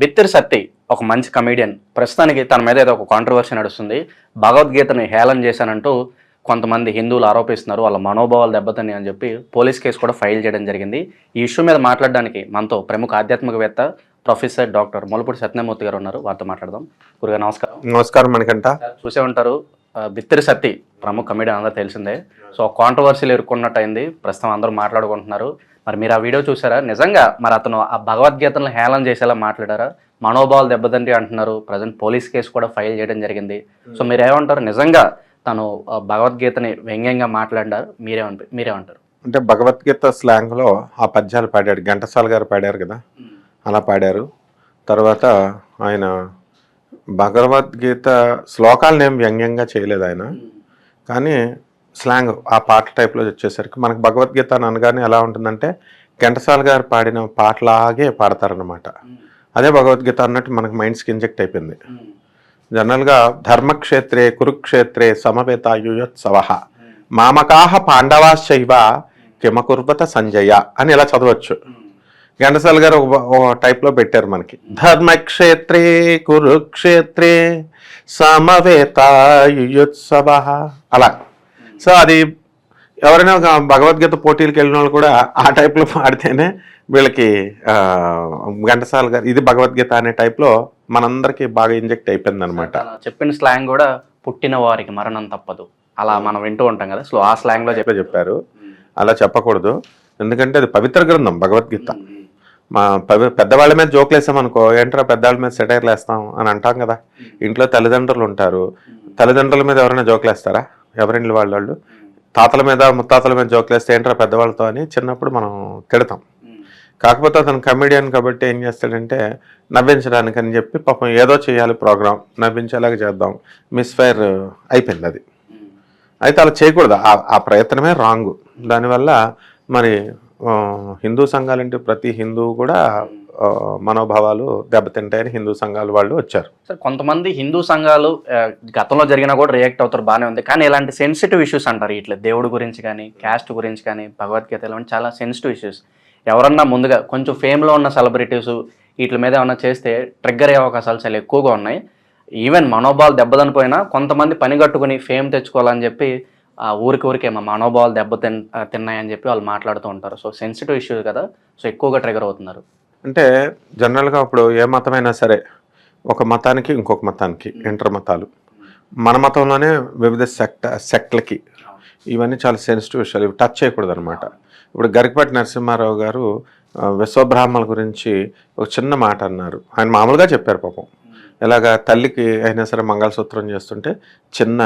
బిత్తిరి సత్తి ఒక మంచి కమీడియన్ ప్రస్తుతానికి తన మీద ఏదో ఒక కాంట్రవర్సీ నడుస్తుంది. భగవద్గీతని హేళన చేశానంటూ కొంతమంది హిందువులు ఆరోపిస్తున్నారు. వాళ్ళ మనోభావాలు దెబ్బతని అని చెప్పి పోలీస్ కేసు కూడా ఫైల్ చేయడం జరిగింది. ఈ ఇష్యూ మీద మాట్లాడడానికి మనతో ప్రముఖ ఆధ్యాత్మికవేత్త ప్రొఫెసర్ డాక్టర్ మొలపూడి సత్యమూర్తి గారు ఉన్నారు. వారితో మాట్లాడదాం. గురుగా నమస్కారం. నమస్కారం మణికంఠ. చూసే ఉంటారు. బిత్తిరి సత్తి ప్రముఖ కమీడియన్ అందరూ తెలిసిందే. సో కాంట్రవర్సీలు ఎదుర్కొన్నట్టు అయింది ప్రస్తుతం అందరూ మాట్లాడుకుంటున్నారు. మరి మీరు ఆ వీడియో చూసారా? నిజంగా మరి అతను ఆ భగవద్గీతను హేళన చేసేలా మాట్లాడారా? మనోభావాలు దెబ్బతింటి అంటున్నారు. ప్రజెంట్ పోలీస్ కేసు కూడా ఫైల్ చేయడం జరిగింది. సో మీరు ఏమంటారు నిజంగా తను భగవద్గీతని వ్యంగ్యంగా మాట్లాడారు. మీరేమంటారు మీరేమంటారు? అంటే భగవద్గీత స్లాంగ్లో ఆ పద్యాలు పాడాడు. ఘంటసాల గారు పాడారు కదా? అలా పాడారు. తర్వాత ఆయన భగవద్గీత శ్లోకాలను ఏం వ్యంగ్యంగా చేయలేదు ఆయన. కానీ స్లాంగ్ ఆ పాట టైప్లో వచ్చేసరికి మనకు భగవద్గీత అని అనగానే ఎలా ఉంటుందంటే ఘంటసాల గారు పాడిన పాటలాగే పాడతారనమాట అదే భగవద్గీత అన్నట్టు మనకు మైండ్స్కి ఇంజెక్ట్ అయిపోయింది. జనరల్గా ధర్మక్షేత్రే కురుక్షేత్రే సమవేతాయుయోత్సవ మామకాహ పాండవాశైవ కిమకుర్వత సంజయ అని ఇలా చదవచ్చు. ఘంటసాల గారు ఒక టైప్లో పెట్టారు మనకి. ధర్మక్షేత్రే కురుక్షేత్రే సమవేతాయుయోత్సవ అలా. సో అది ఎవరైనా ఒక భగవద్గీత పోటీలకు వెళ్ళిన వాళ్ళు కూడా ఆ టైప్లో పాడితేనే వీళ్ళకి ఘంటసాల గారు ఇది భగవద్గీత అనే టైప్లో మనందరికీ బాగా ఇంజెక్ట్ అయిపోయింది అనమాట చెప్పిన స్లాంగ్ కూడా పుట్టిన వారికి మరణం తప్పదు. అలా మనం వింటూ ఉంటాం కదా. సో ఆ స్లాంగ్లో చెప్పి చెప్పారు. అలా చెప్పకూడదు. ఎందుకంటే అది పవిత్ర గ్రంథం భగవద్గీత. మా పవి పెద్దవాళ్ళ మీద జోకులు వేసామనుకో ఏంట్రా పెద్దవాళ్ళ మీద సెటైర్లు వేస్తాం అని అంటాం కదా. ఇంట్లో తల్లిదండ్రులు ఉంటారు. తల్లిదండ్రుల మీద ఎవరైనా జోకులు వేస్తారా ఎవరింటి వాళ్ళ వాళ్ళు తాతల మీద ముత్తాతల మీద జోకులు వేస్తే ఏంట్రా పెద్దవాళ్ళతో అని చిన్నప్పుడు మనం తిడతాం. కాకపోతే అతను కమెడియన్ కాబట్టి ఏం చేస్తాడంటే నవ్వించడానికి అని చెప్పి పాపం ఏదో చేయాలి ప్రోగ్రామ్ నవ్వించేలాగా చేద్దాం. మిస్ఫైర్ అయిపోయింది అది. అయితే అలా చేయకూడదు. ఆ- ప్రయత్నమే రాంగ్ దానివల్ల మరి హిందూ సంఘాలంటే ప్రతి హిందువు కూడా మనోభావాలు దెబ్బతింటాయని హిందూ సంఘాల వాళ్ళు వచ్చారు. సార్ కొంతమంది హిందూ సంఘాలు గతంలో జరిగినా కూడా రియాక్ట్ అవుతారు బాగానే ఉంది. కానీ ఇలాంటి సెన్సిటివ్ ఇష్యూస్ అంటారు ఇట్లా దేవుడి గురించి కానీ క్యాస్ట్ గురించి కానీ భగవద్గీత ఇలాంటి చాలా సెన్సిటివ్ ఇష్యూస్ ఎవరన్నా ముందుగా కొంచెం ఫేమ్లో ఉన్న సెలబ్రిటీస్ వీటి మీద ఏమన్నా చేస్తే ట్రిగ్గర్ అయ్యే అవకాశాలు చాలా ఎక్కువగా ఉన్నాయి. ఈవెన్ మనోభావాలు దెబ్బతినిపోయినా కొంతమంది పని కట్టుకుని ఫేమ్ తెచ్చుకోవాలని చెప్పి ఆ ఊరికి ఊరికే మా మనోభావాలు దెబ్బ తిన్ తిన్నాయని చెప్పి వాళ్ళు మాట్లాడుతూ ఉంటారు. సో సెన్సిటివ్ ఇష్యూ కదా. సో ఎక్కువగా ట్రిగర్ అవుతున్నారు. అంటే జనరల్గా ఇప్పుడు ఏ మతమైనా సరే ఒక మతానికి ఇంకొక మతానికి ఇంటర్ మతాలు. మన మతంలోనే వివిధ సెక్ట సెక్ట్లకి ఇవన్నీ చాలా సెన్సిటివ్ విషయాలు ఇవి టచ్ చేయకూడదు అనమాట ఇప్పుడు గరికపాటి నరసింహారావు గారు విశ్వబ్రాహ్మణుల గురించి ఒక చిన్న మాట అన్నారు. ఆయన మామూలుగా చెప్పారు పాపం. ఎలాగా తల్లికి అయినా సరే మంగళసూత్రం చేస్తుంటే చిన్న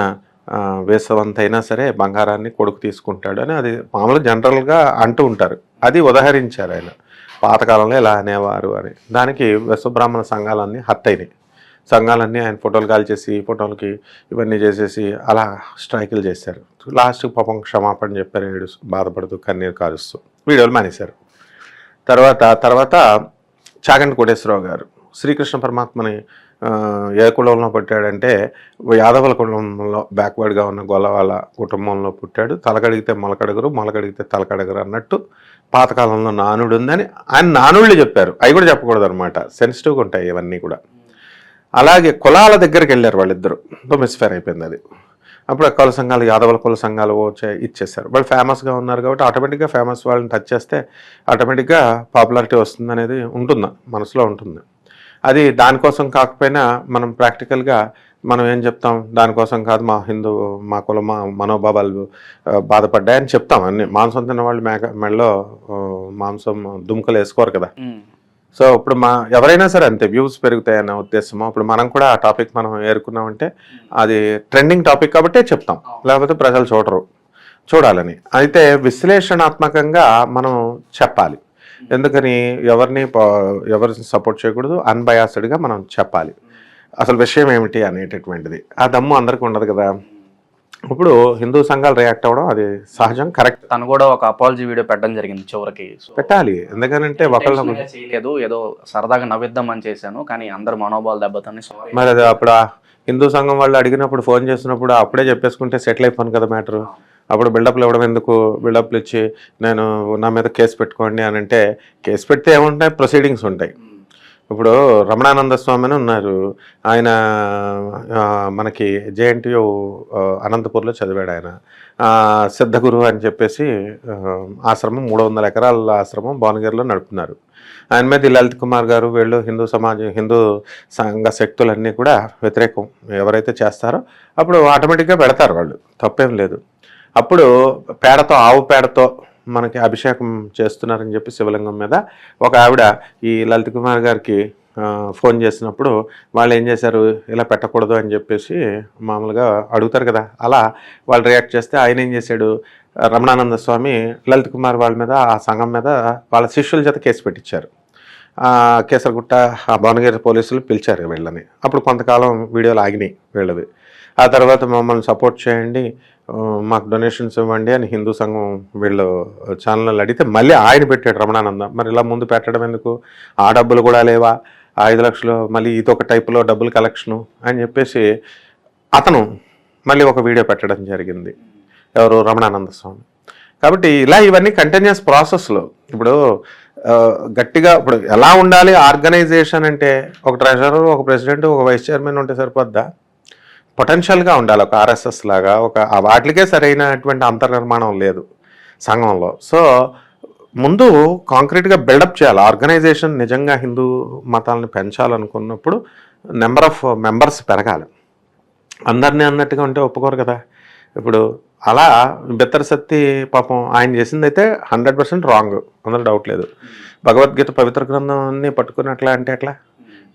వేసవంతైనా సరే బంగారాన్ని కొడుకు తీసుకుంటాడు అని అది మామూలుగా జనరల్గా అంటూ ఉంటారు. అది ఉదహరించారు ఆయన. పాతకాలంలో ఇలా అనేవారు అని. దానికి విశ్వబ్రాహ్మణ సంఘాలన్నీ హత్తయినాయి. సంఘాలన్నీ ఆయన ఫోటోలు కాల్చేసి ఫోటోలకి ఇవన్నీ చేసేసి అలా స్ట్రైకులు చేశారు. లాస్ట్కి పాపం క్షమాపణ చెప్పారు ఏడు బాధపడుతూ కన్నీరు కారుస్తూ వీడియోలు మానేశారు. తర్వాత తర్వాత చాగంటి కోటేశ్వరరావు గారు శ్రీకృష్ణ పరమాత్మని ఏ కులంలో పుట్టాడంటే యాదవుల కులంలో బ్యాక్వర్డ్గా ఉన్న గొల్లవాళ్ళ కుటుంబంలో పుట్టాడు. తలకడిగితే మొలకడగరు మొలకడిగితే తలకడగరు అన్నట్టు పాతకాలంలో నానుడు ఉందని ఆయన నానుళ్ళు చెప్పారు. అవి కూడా చెప్పకూడదు అనమాట సెన్సిటివ్గా ఉంటాయి ఇవన్నీ కూడా. అలాగే కులాల దగ్గరికి వెళ్ళారు వాళ్ళిద్దరు. మిస్ఫైర్ అయిపోయింది అది. అప్పుడు కుల సంఘాలు యాదవుల కుల సంఘాలు వచ్చే ఇచ్చేసారు వాళ్ళు ఫేమస్గా ఉన్నారు కాబట్టి ఆటోమేటిక్గా ఫేమస్ వాళ్ళని టచ్ చేస్తే ఆటోమేటిక్గా పాపులారిటీ వస్తుంది అనేది ఉంటుంది? మనసులో ఉంటుంది. అది దానికోసం కాకపోయినా మనం ప్రాక్టికల్గా మనం ఏం చెప్తాం? దానికోసం కాదు మా హిందూ మా కుల మా మనోభావాలు బాధపడ్డాయని చెప్తాం. అన్ని మాంసం తిన్న వాళ్ళు మేక మెడలో మాంసం దుమ్కలు వేసుకోరు కదా. సో ఇప్పుడు మా ఎవరైనా సరే అంతే వ్యూస్ పెరుగుతాయన్న ఉద్దేశం ఇప్పుడు మనం కూడా ఆ టాపిక్ మనం ఏరుకున్నామంటే అది ట్రెండింగ్ టాపిక్ కాబట్టే చెప్తాం. లేకపోతే ప్రజలు చూడరు చూడాలని. అయితే విశ్లేషణాత్మకంగా మనం చెప్పాలి. ఎందుకని ఎవరిని ఎవరిని సపోర్ట్ చేయకూడదు? అన్బయాస్డ్గా మనం చెప్పాలి. అసలు విషయం ఏమిటి అనేటటువంటిది. ఆ దమ్ము అందరికీ ఉండదు కదా. ఇప్పుడు హిందూ సంఘాలు రియాక్ట్ అవ్వడం అది సహజం కరెక్ట్ తను కూడా ఒక అపాలజీ వీడియో పెట్టడం జరిగింది చివరికి. పెట్టాలి. ఎందుకనంటే ఒకళ్ళు చేయలేదు. ఏదో సరదాగా నవ్విద్దామని చేశాను కానీ అందరు మనోభావాలు దెబ్బతని మరి అది అప్పుడు హిందూ సంఘం వాళ్ళు అడిగినప్పుడు ఫోన్ చేసినప్పుడు అప్పుడే చెప్పేసుకుంటే సెటిల్ అయిపోను కదా మ్యాటర్ అప్పుడు బిల్డప్లు ఇవ్వడం ఎందుకు? బిల్డప్లు ఇచ్చి నేను నా మీద కేసు పెట్టుకోండి అని అంటే కేసు పెడితే ఏముంటాయి ప్రొసీడింగ్స్ ఉంటాయి. ఇప్పుడు రమణానంద స్వామి అని ఉన్నారు. ఆయన మనకి జేఎన్టీయు అనంతపూర్లో చదివాడు ఆయన. సిద్ధగురు అని చెప్పేసి ఆశ్రమం మూడు వందల ఎకరాల ఆశ్రమం భువనగిరిలో నడుపుతున్నారు. ఆయన మీద లలిత్ కుమార్ గారు వీళ్ళు హిందూ సమాజం హిందూ సంఘ శక్తులన్నీ కూడా వ్యతిరేకం ఎవరైతే చేస్తారో అప్పుడు ఆటోమేటిక్గా పెడతారు వాళ్ళు. తప్పేం లేదు. అప్పుడు పేడతో ఆవు పేడతో మనకి అభిషేకం చేస్తున్నారని చెప్పి శివలింగం మీద ఒక ఆవిడ ఈ లలిత కుమార్ గారికి ఫోన్ చేసినప్పుడు వాళ్ళు ఏం చేశారు? ఇలా పెట్టకూడదు అని చెప్పేసి మామూలుగా అడుగుతారు కదా. అలా వాళ్ళు రియాక్ట్ చేస్తే ఆయన ఏం చేశాడు? రమణానంద స్వామి లలిత్ కుమార్ వాళ్ళ మీద ఆ సంఘం మీద వాళ్ళ శిష్యుల చేత కేసు పెట్టించారు కేసరగుట్ట ఆ భువనగిరి పోలీసులు పిలిచారు వీళ్ళని. అప్పుడు కొంతకాలం వీడియోలు ఆగినాయి వీళ్ళది ఆ తర్వాత మమ్మల్ని సపోర్ట్ చేయండి. మాకు డొనేషన్స్ ఇవ్వండి అని హిందూ సంఘం వీళ్ళు ఛానల్ అడిగితే మళ్ళీ ఆయన పెట్టాడు రమణానంద. మరి ఇలా ముందు పెట్టడం ఎందుకు? ఆ డబ్బులు కూడా లేవా? ఆ ఐదు లక్షలు మళ్ళీ ఇదొక టైపులో డబ్బులు కలెక్షను అని చెప్పేసి అతను మళ్ళీ ఒక వీడియో పెట్టడం జరిగింది. ఎవరు? రమణానంద స్వామి. కాబట్టి ఇలా ఇవన్నీ కంటిన్యూస్ ప్రాసెస్లో ఇప్పుడు గట్టిగా ఇప్పుడు ఎలా ఉండాలి? ఆర్గనైజేషన్ అంటే ఒక ట్రెజరర్ ఒక ప్రెసిడెంట్ ఒక వైస్ చైర్మన్ ఉంటే సరిపోద్దా? పొటెన్షియల్గా ఉండాలి. ఒక ఆర్ఎస్ఎస్ లాగా ఒక వాటికే సరైనటువంటి అంతర్నిర్మాణం లేదు సంఘంలో. సో ముందు కాంక్రీట్గా బిల్డప్ చేయాలి. ఆర్గనైజేషన్ నిజంగా హిందూ మతాలను పెంచాలనుకున్నప్పుడు నెంబర్ ఆఫ్ మెంబర్స్ పెరగాలి. అందరినీ అన్నట్టుగా ఉంటే ఒప్పుకోరు కదా. ఇప్పుడు అలా బెత్తర సత్తి పాపం ఆయన చేసింది అయితే హండ్రెడ్ పర్సెంట్ రాంగ్ అందులో డౌట్ లేదు. భగవద్గీత పవిత్ర గ్రంథాన్ని పట్టుకున్నట్లా అంటే ఎట్లా?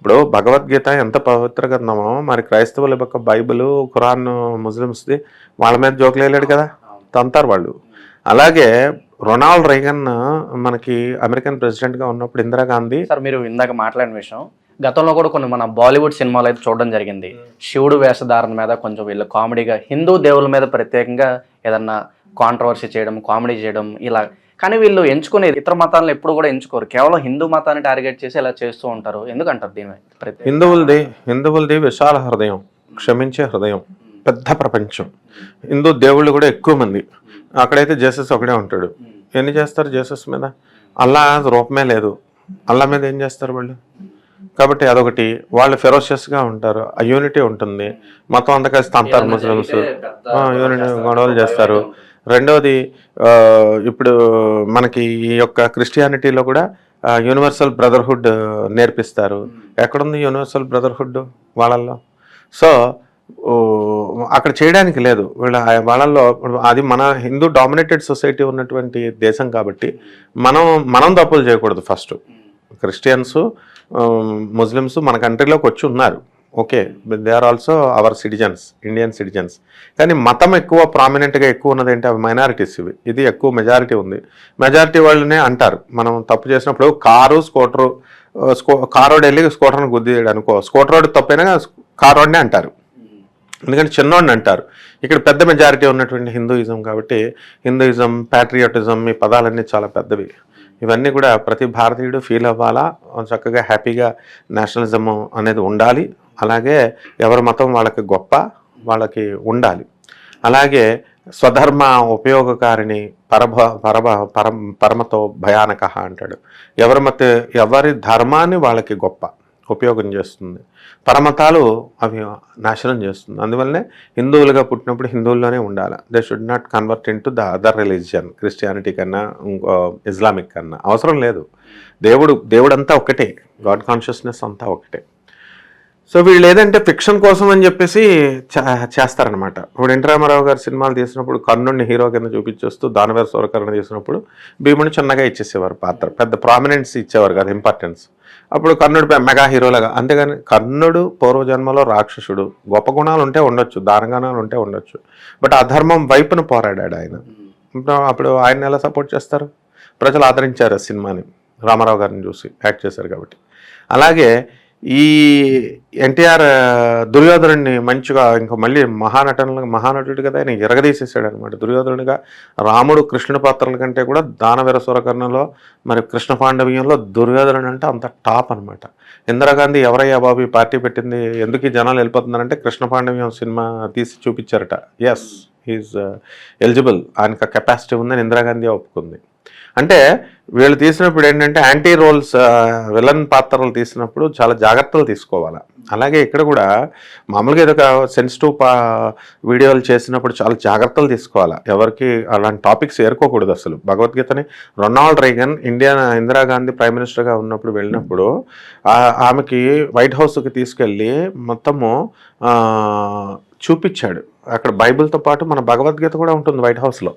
ఇప్పుడు భగవద్గీత ఎంత పవిత్ర గ్రంథమో మరి క్రైస్తవుల యొక్క బైబిల్ ఖురాన్ ముస్లిమ్స్ది వాళ్ళ మీద జోకులు వేయలేడు కదా? తంతారు వాళ్ళు. అలాగే రొనాల్డ్ రైగన్ మనకి అమెరికన్ ప్రెసిడెంట్గా ఉన్నప్పుడు ఇందిరాగాంధీ సార్ మీరు ఇందాక మాట్లాడిన విషయం. గతంలో కూడా కొన్ని మన బాలీవుడ్ సినిమాలు అయితే చూడడం జరిగింది. శివుడు వేషధారణ మీద కొంచెం వీళ్ళు కామెడీగా హిందూ దేవుల మీద ప్రత్యేకంగా ఏదన్నా కాంట్రవర్సీ చేయడం కామెడీ చేయడం ఇలా కానీ వీళ్ళు ఎంచుకునేది ఇతర మతాలను ఎప్పుడు కూడా ఎంచుకోరు. కేవలం హిందూ మతాన్ని టార్గెట్ చేసి ఇలా చేస్తూ ఉంటారు. ఎందుకంటారు దీని హిందువులది హిందువులది విశాల హృదయం క్షమించే హృదయం పెద్ద ప్రపంచం. హిందూ దేవుళ్ళు కూడా ఎక్కువ మంది. అక్కడైతే జేసస్ ఒకడే ఉంటాడు. ఎన్ని చేస్తారు జేసస్ మీద? అల్లా రూపమే లేదు. అల్లా మీద ఏం చేస్తారు వాళ్ళు? కాబట్టి అదొకటి. వాళ్ళు ఫెరోషియస్గా ఉంటారు. ఆ యూనిటీ ఉంటుంది. మొత్తం అంతా కలిసి తంతారు ముస్లిమ్స్. యూనిటీ గొడవలు చేస్తారు. రెండవది ఇప్పుడు మనకి ఈ యొక్క క్రిస్టియానిటీలో కూడా యూనివర్సల్ బ్రదర్హుడ్ నేర్పిస్తారు. ఎక్కడుంది యూనివర్సల్ బ్రదర్హుడ్ వాళ్ళల్లో? సో అక్కడ చేయడానికి లేదు. వీళ్ళ వాళ్ళల్లో అది మన హిందూ డామినేటెడ్ సొసైటీ ఉన్నటువంటి దేశం కాబట్టి మనం మనం తప్పులు చేయకూడదు ఫస్ట్ క్రిస్టియన్స్ ముస్లిమ్స్ మన కంట్రీలోకి వచ్చి ఉన్నారు. Okay they are also our citizens Indian citizens కానీ మతం ఎక్కువ ప్రామినెంట్గా ఎక్కువ ఉన్నది ఏంటి? అవి మైనారిటీస్ ఇవి. ఇది ఎక్కువ మెజారిటీ ఉంది. మెజారిటీ వాళ్ళనే అంటారు. మనం తప్పు చేసినప్పుడు కారు స్కూటరు స్కూ కార్ రోడ్ వెళ్ళి స్కూటర్ని గుద్దేయడు అనుకో. స్కూటర్ రోడ్ తప్పైనా కార్ రోడ్నే అంటారు. ఎందుకంటే చిన్నోడిని అంటారు. ఇక్కడ పెద్ద మెజారిటీ ఉన్నటువంటి హిందూయిజం కాబట్టి హిందూయిజం ప్యాట్రియాటిజం ఈ పదాలన్నీ చాలా పెద్దవి. ఇవన్నీ కూడా ప్రతి భారతీయుడు ఫీల్ అవ్వాలా? చక్కగా హ్యాపీగా నేషనలిజం అనేది ఉండాలి. అలాగే ఎవరి మతం వాళ్ళకి గొప్ప వాళ్ళకి ఉండాలి. అలాగే స్వధర్మ ఉపయోగకారిణి పరభ పరభ పరం పరమతో భయానక అంటాడు. ఎవరి మత ఎవరి ధర్మాన్ని వాళ్ళకి గొప్ప ఉపయోగం చేస్తుంది. పరమతాలు అవి నాశనం చేస్తుంది. అందువల్లనే హిందువులుగా పుట్టినప్పుడు హిందువుల్లోనే ఉండాలి. They should not convert into the other religion Christianity కన్నా ఇంకో ఇస్లామిక్ కన్నా. అవసరం లేదు. దేవుడు దేవుడంతా ఒకటే గాడ్ కాన్షియస్నెస్ అంతా ఒకటే సో వీళ్ళు ఏదంటే ఫిక్షన్ కోసం అని చెప్పేసి చే- చేస్తారనమాట ఇప్పుడు ఎన్టీ రామారావు గారు సినిమాలు తీసినప్పుడు కర్ణుడిని హీరో కింద చూపించేస్తూ దానవేర సూరకర్ణ తీసినప్పుడు భీముని చిన్నగా ఇచ్చేసేవారు పాత్ర. పెద్ద ప్రామినెన్స్ ఇచ్చేవారు కదా ఇంపార్టెన్స్ అప్పుడు కర్ణుడు మెగా హీరోలాగా అంతేగాని కర్ణుడు పూర్వజన్మలో రాక్షసుడు. గొప్ప గుణాలు ఉంటే ఉండొచ్చు దానగుణాలు ఉంటే ఉండొచ్చు. బట్ అధర్మం వైపున పోరాడాడు ఆయన. అప్పుడు ఆయన ఎలా సపోర్ట్ చేస్తారు? ప్రజలు ఆదరించారు ఆ సినిమాని. రామారావు గారిని చూసి యాక్ట్ చేశారు కాబట్టి. అలాగే ఈ ఎన్టీఆర్ దుర్యోధనుడిని మంచిగా ఇంకా మళ్ళీ మహానటనలు మహానటుడు కదా ఆయన ఎరగదీసేసాడు అనమాట దుర్యోధనుడిగా రాముడు కృష్ణుడి పాత్రల కంటే కూడా దానవీర స్వరకర్ణలో మరి కృష్ణ పాండవీయంలో దుర్యోధనుడు అంటే అంత టాప్ అనమాట ఇందిరాగాంధీ ఎవరయ్యా బాబు ఈ పార్టీ పెట్టింది? ఎందుకు ఈ జనాలు వెళ్ళిపోతున్నారంటే కృష్ణ పాండవీయం సినిమా తీసి చూపించారట. ఎస్ హీఈస్ ఎలిజిబుల్ ఆయనకు కెపాసిటీ ఉందని ఇందిరాగాంధీ ఒప్పుకుంది. అంటే వీళ్ళు తీసినప్పుడు ఏంటంటే యాంటీ రోల్స్ విలన్ పాత్రలు తీసినప్పుడు చాలా జాగ్రత్తలు తీసుకోవాలి. అలాగే ఇక్కడ కూడా మామూలుగా ఏదో ఒక సెన్సిటివ్ పా వీడియోలు చేసినప్పుడు చాలా జాగ్రత్తలు తీసుకోవాలి. ఎవరికి అలాంటి టాపిక్స్ ఏరుకోకూడదు అసలు. భగవద్గీతని Ronald Reagan India Indira Gandhi prime మినిస్టర్గా ఉన్నప్పుడు వెళ్ళినప్పుడు ఆమెకి వైట్ హౌస్కి తీసుకెళ్ళి మొత్తము చూపించాడు. అక్కడ బైబిల్తో పాటు మన భగవద్గీత కూడా ఉంటుంది వైట్ హౌస్లో.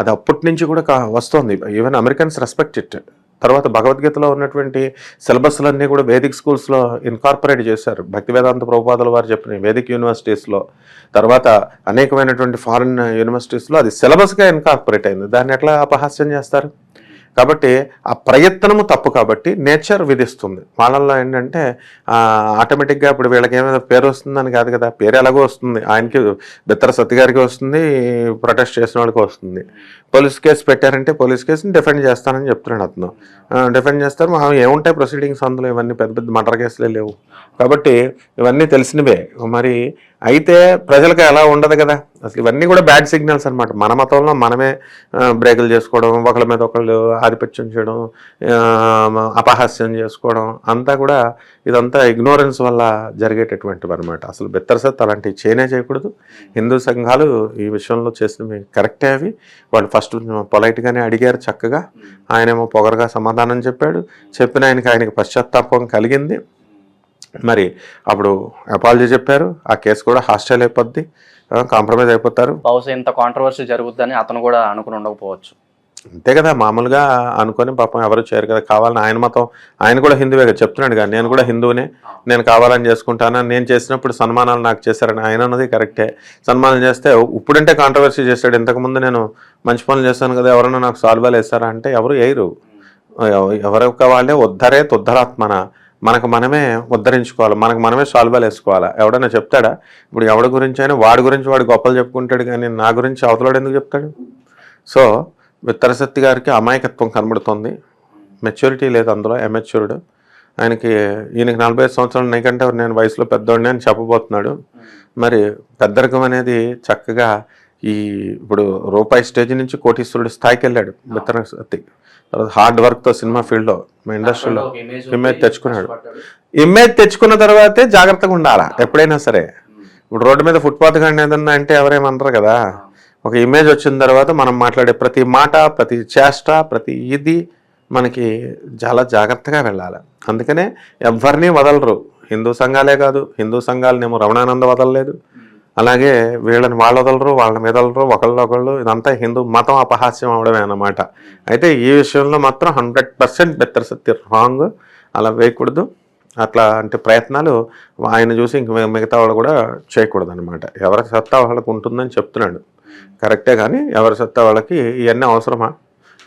అది అప్పటి నుంచి కూడా కా- వస్తోంది. ఈవెన్ అమెరికన్స్ రెస్పెక్ట్ ఇట్ తర్వాత భగవద్గీతలో ఉన్నటువంటి సిలబస్లన్నీ కూడా వేదిక్ స్కూల్స్లో ఇన్కార్పొరేట్ చేశారు. భక్తి వేదాంత ప్రభుపాదుల వారు చెప్పిన వేదిక్ యూనివర్సిటీస్లో. తర్వాత అనేకమైనటువంటి ఫారిన్ యూనివర్సిటీస్లో అది సిలబస్గా ఇన్కార్పొరేట్ అయింది. దాన్ని ఎట్లా అపహాస్యం చేస్తారు? కాబట్టి ఆ ప్రయత్నము తప్పు కాబట్టి నేచర్ విధిస్తుంది. వాళ్ళల్లో ఏంటంటే ఆటోమేటిక్గా ఇప్పుడు వీళ్ళకి ఏమైనా పేరు వస్తుందని కాదు కదా పేరు ఎలాగో వస్తుంది. ఆయనకి బిత్తర సత్తిగారికి వస్తుంది ప్రొటెస్ట్ చేసిన వాళ్ళకి వస్తుంది. పోలీస్ కేసు పెట్టారంటే పోలీస్ కేసుని డిఫెండ్ చేస్తానని చెప్తున్నాడు అతను. డిఫెండ్ చేస్తారు. మనం ఏముంటాయి ప్రొసీడింగ్స్ అందులో? ఇవన్నీ పెద్ద పెద్ద మర్డర్ కేసులే లేవు. కాబట్టి ఇవన్నీ తెలిసినవే. మరి అయితే ప్రజలకు ఎలా ఉండదు కదా. అసలు ఇవన్నీ కూడా బ్యాడ్ సిగ్నల్స్ అన్నమాట. మన మతంలో మనమే బ్రేకులు చేసుకోవడం ఒకళ్ళ మీద ఒకళ్ళు ఆధిపత్యం చేయడం అపహాస్యం చేసుకోవడం అంతా కూడా ఇదంతా ఇగ్నోరెన్స్ వల్ల జరిగేటటువంటివి అనమాట అసలు బెత్తరసత్ అలాంటివి చేయనే చేయకూడదు. హిందూ సంఘాలు ఈ విషయంలో చేసినవి కరెక్టే అవి. వాళ్ళు ఫస్ట్ పొలైట్గానే అడిగారు చక్కగా. ఆయనేమో పొగరగా సమాధానం చెప్పాడు. చెప్పిన ఆయనకి ఆయనకి పశ్చాత్తాపం కలిగింది. మరి అప్పుడు అపాలజీ చెప్పారు. ఆ కేసు కూడా హాస్టల్ అయిపోద్ది. కాంప్రమైజ్ అయిపోతారు. బహుశా ఇంత కాంట్రవర్సీ జరుగుద్దని అతను కూడా అనుకుని ఉండకపోవచ్చు. అంతే కదా మామూలుగా అనుకొని పాపం ఎవరు చేయరు కదా. కావాలని ఆయన మతం ఆయన కూడా హిందువే కదా. చెప్తున్నాడు కానీ నేను కూడా హిందువునే నేను కావాలని చేసుకుంటాను నేను చేసినప్పుడు సన్మానాలు నాకు చేశారని ఆయన అన్నది కరెక్టే. సన్మానం చేస్తే ఇప్పుడంటే కాంట్రవర్సీ చేశాడు. ఇంతకుముందు నేను మంచి పనులు చేస్తాను కదా ఎవరైనా నాకు సాల్వాలు వేస్తారా అంటే ఎవరు వేయరు. ఎవ- ఎవరికి వాళ్ళే ఉద్ధరే తుద్ధరాత్మన. మనకు మనమే ఉద్ధరించుకోవాలి మనకు మనమే సాల్వాలు వేసుకోవాలి? ఎవడైనా చెప్తాడా? ఇప్పుడు ఎవడి గురించి అయినా వాడి గురించి వాడు గొప్పలు చెప్పుకుంటాడు కానీ నా గురించి అవతలాడు ఎందుకు చెప్తాడు? సో విత్తరశక్తి గారికి అమాయకత్వం కనబడుతుంది. మెచ్యూరిటీ లేదు అందులో ఎమెచ్యూర్డ్ ఆయనకి ఈయనకి నలభై ఐదు సంవత్సరాలు నీకంటే నేను వయసులో పెద్దోడిని అని చెప్పబోతున్నాడు. మరి పెద్దరికం అనేది చక్కగా ఈ ఇప్పుడు రూపాయి స్టేజ్ నుంచి కోటీశ్వరుడు స్థాయికి వెళ్ళాడు విత్తరశక్తి తర్వాత హార్డ్ వర్క్తో సినిమా ఫీల్డ్లో మా ఇండస్ట్రీలో ఇమేజ్ తెచ్చుకున్నాడు. ఇమేజ్ తెచ్చుకున్న తర్వాతే జాగ్రత్తగా ఉండాలా? ఎప్పుడైనా సరే. ఇప్పుడు రోడ్డు మీద ఫుట్పాత్ కానీ ఏదన్నా అంటే ఎవరేమనరు కదా. ఒక ఇమేజ్ వచ్చిన తర్వాత మనం మాట్లాడే ప్రతి మాట ప్రతి చేష్ట ప్రతి ఇది మనకి చాలా జాగ్రత్తగా వెళ్ళాలి. అందుకనే ఎవరిని వదలరు. హిందూ సంఘాలే కాదు. హిందూ సంఘాలనేమో రమణానంద వదలలేదు. అలాగే వీళ్ళని వాళ్ళు వదలరు వాళ్ళ మీద వదలరు ఒకళ్ళు ఒకళ్ళు. ఇదంతా హిందూ మతం అపహాస్యం అవడమే అన్నమాట. అయితే ఈ విషయంలో మాత్రం హండ్రెడ్ పర్సెంట్ బెత్తర సత్య రాంగ్ అలా వేయకూడదు. అట్లా అంటే ప్రయత్నాలు ఆయన చూసి ఇంక మిగతా వాళ్ళు కూడా చేయకూడదు అనమాట ఎవరికి సత్తా వాళ్ళకు ఉంటుందని చెప్తున్నాడు. కరెక్టే కానీ ఎవరి సత్తా వాళ్ళకి ఇవన్నీ అవసరమా?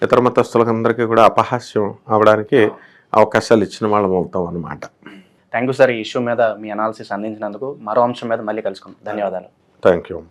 ఇతర మతస్థులకు అందరికీ కూడా అపహాస్యం అవడానికి అవకాశాలు ఇచ్చిన వాళ్ళం అవుతాం అనమాట థ్యాంక్ యూ సార్ ఈ ఇష్యూ మీద మీ అనాలిసిస్ అందించినందుకు. మరో అంశం మీద మళ్ళీ కలుసుకుందాం. ధన్యవాదాలు. Thank you